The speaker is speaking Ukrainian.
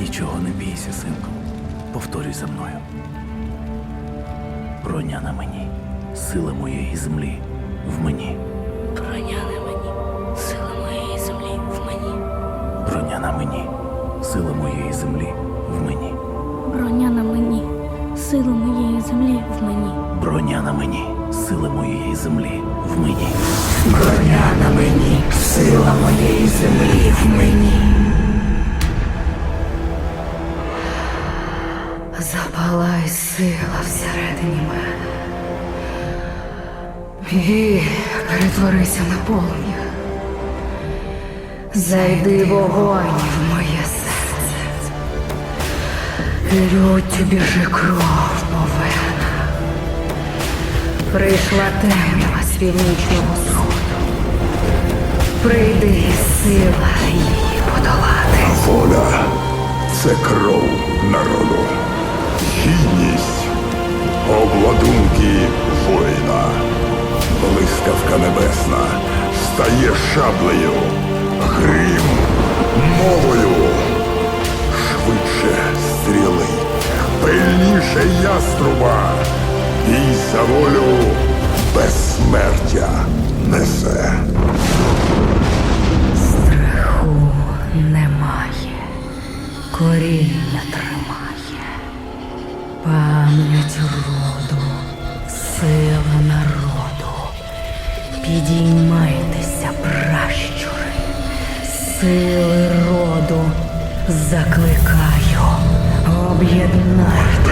Нічого не бійся, синку. Повторюй за мною. Броня на мені, сила моєї землі в мені. Броня на мені, сила моєї землі в мені. Броня на мені, сила моєї землі в мені. Броня на мені, сила моєї землі в мені. Броня на мені, сила моєї землі в мені. Броня на мені, сила моєї землі в мені. Запалай сила всередині мене. І перетворися на полум'я. Зайди вогонь в моє серце. Люттю біжи кров по венах. Прийшла темрява з північного сходу. Прийди сила її подолати. Воля це кров народу. Обладунки воїна. Блискавка небесна стає шаблею, грім мовою. Швидше стріли, пильніше яструба. І за волю безсмертя несе. Страху немає, коріння тримає, пам'ять роду, сила народу. Підіймайтеся, пращури, сили роду, закликаю, об'єднайтеся.